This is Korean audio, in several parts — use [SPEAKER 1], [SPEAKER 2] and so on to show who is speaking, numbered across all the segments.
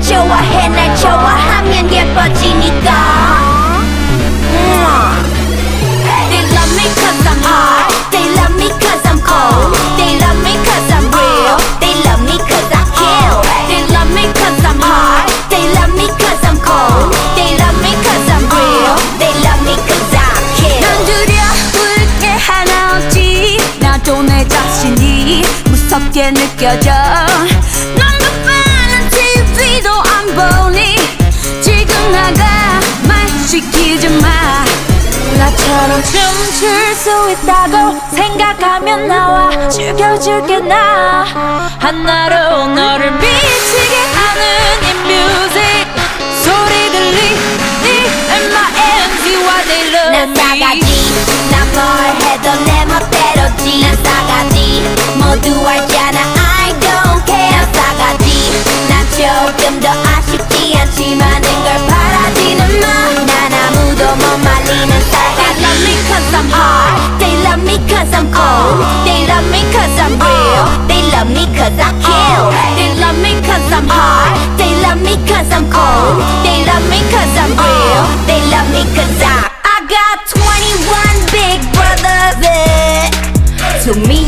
[SPEAKER 1] 날 좋아해 날 좋아하면 예뻐지니까
[SPEAKER 2] 느껴져 나처럼 춤출 수 있다고 생각하면 나와 죽여줄게 나. 하나로 너를 미치게 하는 이 뮤직. 소리 들리 M.I.N.G.Y They love
[SPEAKER 1] 난
[SPEAKER 2] me
[SPEAKER 1] 싸가지. 난뭘 해도 They love me cause I'm real. They love me cause I kill. They love me cause I'm hot. They love me cause I'm cold. They love me cause I'm real. They love me cause I I got 21 big brothers. To me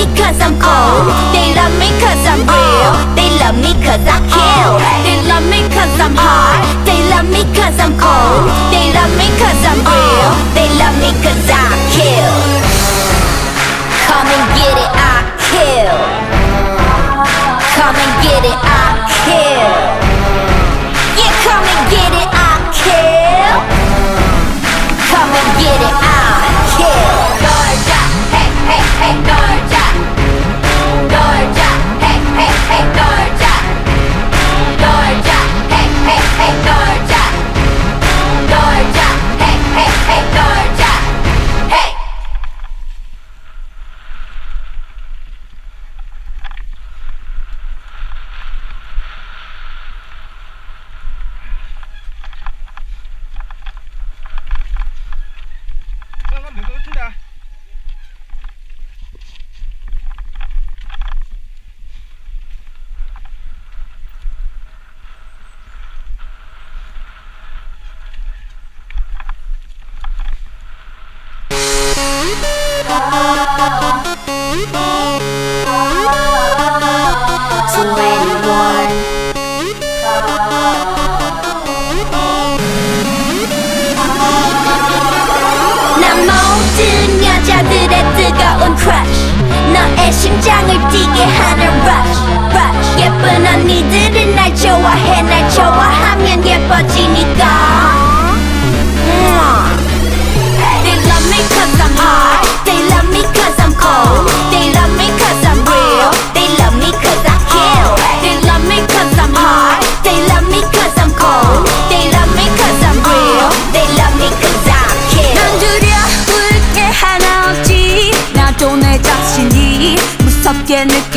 [SPEAKER 1] They love me cause I'm cold They love me cause I'm real They love me cause I kill They love me cause I'm hot They love me cause I'm cold They love me cause I'm real 난 모든 여자들의 뜨거운 crush 너의 심장을 뛰게 하는 rush rush 예쁜 언니들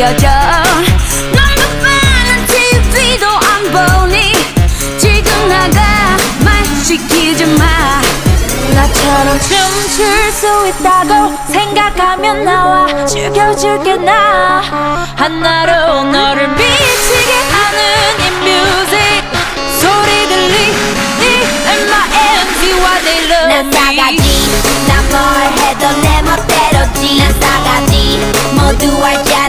[SPEAKER 2] 느껴져. 넌더 빠른 TV도 안 보니 지금 나가 말 시키지 마. 나처럼 춤출 수 있다고 생각하면 나와 죽여줄게 나. 하나로 너를 미치게 하는 이 뮤직. 소리 들리 이
[SPEAKER 1] 싸가지. 난뭘 해도 내 멋대로지. 난 싸가지. 모두 알잖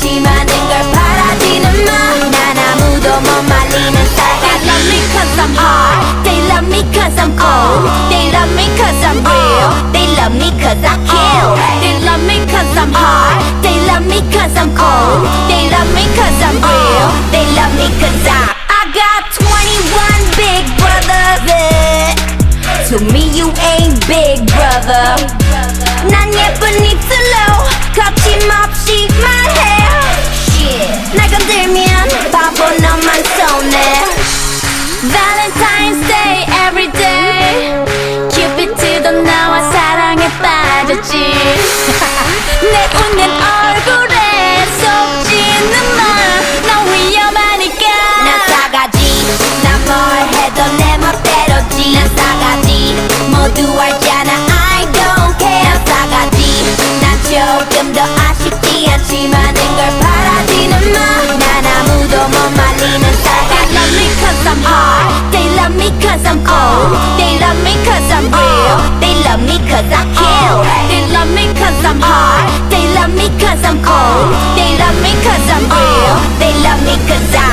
[SPEAKER 1] 아쉽지 않지만 낸걸 바라지는 마난 아무도 못 말리는 싸가지
[SPEAKER 2] They love me cause I'm hard
[SPEAKER 1] They love me cause I'm cold They love me cause I'm real They love me cause I kill
[SPEAKER 2] They love me cause I'm hard
[SPEAKER 1] They love me cause I'm cold They love me cause I'm real They love me cause I I got 21 big brothers eh. To me you ain't big brother 난 예쁜 입술로 거침없이 on my soul now. Love me cause I kill
[SPEAKER 2] They love me cause I'm hard
[SPEAKER 1] They love me cause I'm cold. They love me cause I'm real. They love me cause I